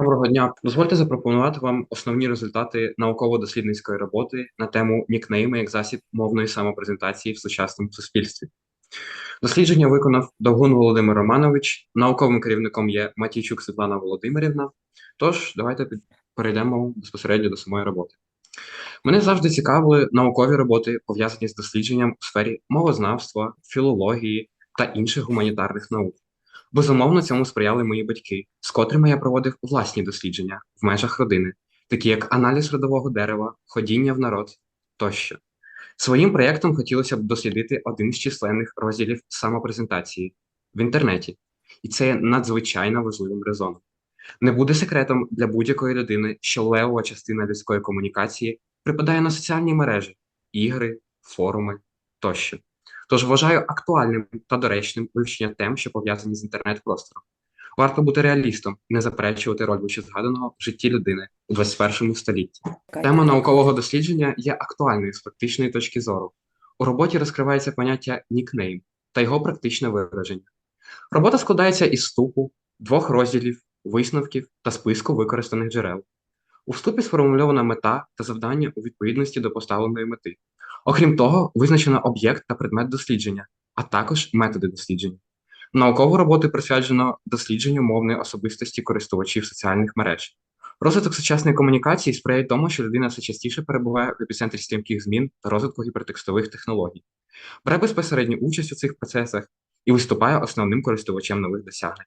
Доброго дня. Дозвольте запропонувати вам основні результати науково-дослідницької роботи на тему нікнейми як засіб мовної самопрезентації в сучасному суспільстві. Дослідження виконав Довгун Володимир Романович, науковим керівником є Матійчук Світлана Володимирівна. Тож, давайте перейдемо безпосередньо до самої роботи. Мене завжди цікавили наукові роботи, пов'язані з дослідженням у сфері мовознавства, філології та інших гуманітарних наук. Безумовно, цьому сприяли мої батьки, з котрими я проводив власні дослідження в межах родини, такі як аналіз родового дерева, ходіння в народ тощо. Своїм проєктом хотілося б дослідити один з численних розділів самопрезентації в інтернеті, і це є надзвичайно важливим резоном. Не буде секретом для будь-якої людини, що левова частина людської комунікації припадає на соціальні мережі, ігри, форуми тощо. Тож вважаю актуальним та доречним вивчення тем, що пов'язані з інтернет-простором. Варто бути реалістом і не заперечувати роль згаданого в житті людини у 21 столітті. Тема наукового дослідження є актуальною з практичної точки зору. У роботі розкривається поняття нікнейм та його практичне вираження. Робота складається із вступу, двох розділів, висновків та списку використаних джерел. У вступі сформульована мета та завдання у відповідності до поставленої мети. Окрім того, визначено об'єкт та предмет дослідження, а також методи дослідження. Наукову роботу присвячено дослідженню мовної особистості користувачів соціальних мереж. Розвиток сучасної комунікації сприяє тому, що людина все частіше перебуває в епіцентрі стрімких змін та розвитку гіпертекстових технологій, бере безпосередню участь у цих процесах і виступає основним користувачем нових досягнень.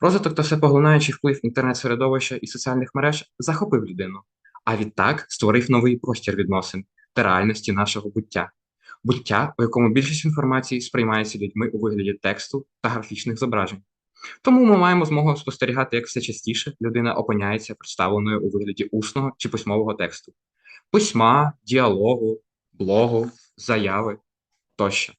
Розвиток та всепоглинаючий вплив інтернет-середовища і соціальних мереж захопив людину, а відтак створив новий простір відносин, та реальності нашого буття, буття, у якому більшість інформації сприймається людьми у вигляді тексту та графічних зображень. Тому ми маємо змогу спостерігати, як все частіше людина опиняється представленою у вигляді усного чи письмового тексту, письма, діалогу, блогу, заяви тощо.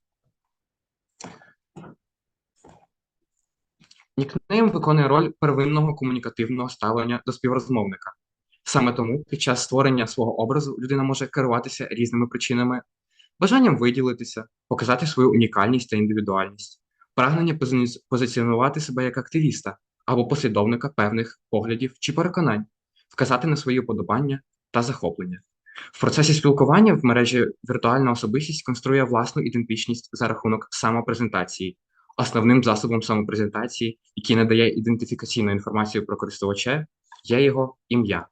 Нікнейм виконує роль первинного комунікативного ставлення до співрозмовника, Саме тому під час створення свого образу людина може керуватися різними причинами, бажанням виділитися, показати свою унікальність та індивідуальність, прагнення позиціонувати себе як активіста або послідовника певних поглядів чи переконань, вказати на свої уподобання та захоплення. В процесі спілкування в мережі віртуальна особистість конструює власну ідентичність за рахунок самопрезентації, основним засобом самопрезентації, який надає ідентифікаційну інформацію про користувача, є його ім'я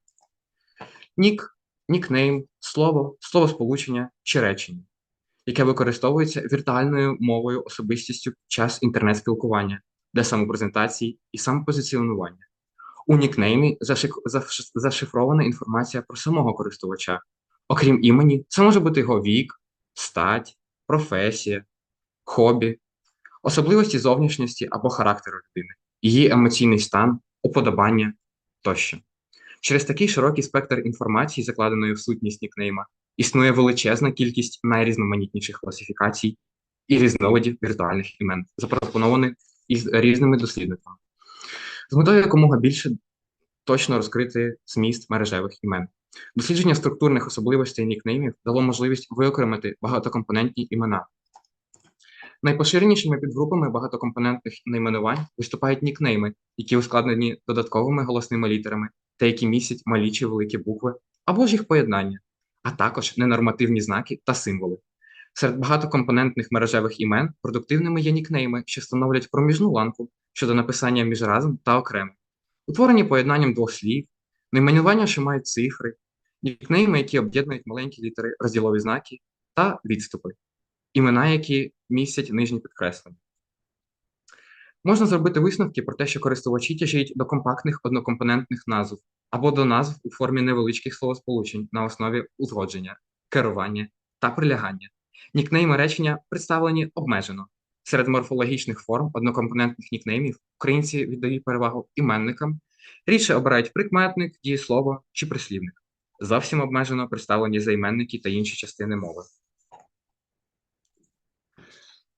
нік, нікнейм, слово, словосполучення чи речення, яке використовується віртуальною мовою особистістю під час інтернет-спілкування для самопрезентації і самопозиціонування. У нікнеймі зашифрована інформація про самого користувача. Окрім імені, це може бути його вік, стать, професія, хобі, особливості зовнішності або характеру людини, її емоційний стан, уподобання тощо. Через такий широкий спектр інформації, закладеної в сутність нікнейма, існує величезна кількість найрізноманітніших класифікацій і різновидів віртуальних імен, запропонованих із різними дослідниками, з метою якомога більше точно розкрити зміст мережевих імен. Дослідження структурних особливостей нікнеймів дало можливість виокремити багатокомпонентні імена. Найпоширенішими підгрупами багатокомпонентних найменувань виступають нікнейми, які ускладнені додатковими голосними літерами та які містять малі чи великі букви або ж їх поєднання, а також ненормативні знаки та символи. Серед багатокомпонентних мережевих імен продуктивними є нікнейми, що становлять проміжну ланку щодо написання між разом та окремо, утворені поєднанням двох слів, найменування, що мають цифри, нікнейми, які об'єднують маленькі літери, розділові знаки та відступи, імена, які містять нижні підкреслення. Можна зробити висновки про те, що користувачі тяжіють до компактних однокомпонентних назв або до назв у формі невеличких словосполучень на основі узгодження, керування та прилягання. Нікнейми речення представлені обмежено. Серед морфологічних форм однокомпонентних нікнеймів українці віддають перевагу іменникам, рідше обирають прикметник, дієслово чи прислівник. Зовсім обмежено представлені займенники та інші частини мови.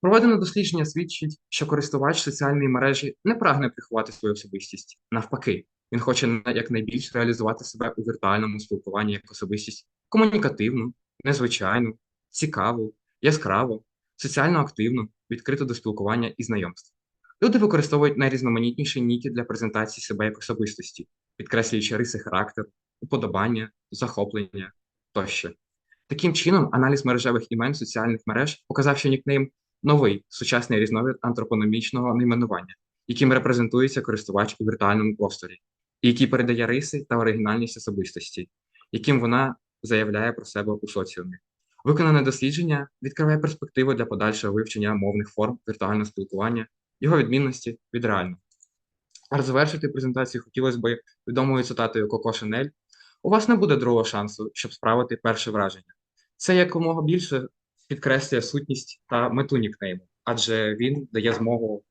Проведене дослідження свідчить, що користувач соціальної мережі не прагне приховати свою особистість. Навпаки, він хоче якнайбільш реалізувати себе у віртуальному спілкуванні як особистість комунікативну, незвичайну, цікаву, яскраву, соціально активну, відкриту до спілкування і знайомств. Люди використовують найрізноманітніші ніки для презентації себе як особистості, підкреслюючи риси характеру, уподобання, захоплення тощо. Таким чином, аналіз мережевих імен соціальних мереж показав, що нікнейм новий сучасний різновид антропономічного найменування, яким репрезентується користувач у віртуальному просторі, і який передає риси та оригінальність особистості, яким вона заявляє про себе у соціумі. Виконане дослідження відкриває перспективу для подальшого вивчення мовних форм віртуального спілкування, його відмінності від реального. А завершити презентацію хотілося б відомою цитатою Коко Шанель. У вас не буде другого шансу, щоб справити перше враження. Це якомога більше підкреслює сутність та мету нікнейму, адже він дає змогу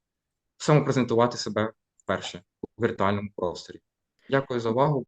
самопрезентувати себе вперше у віртуальному просторі. Дякую за увагу.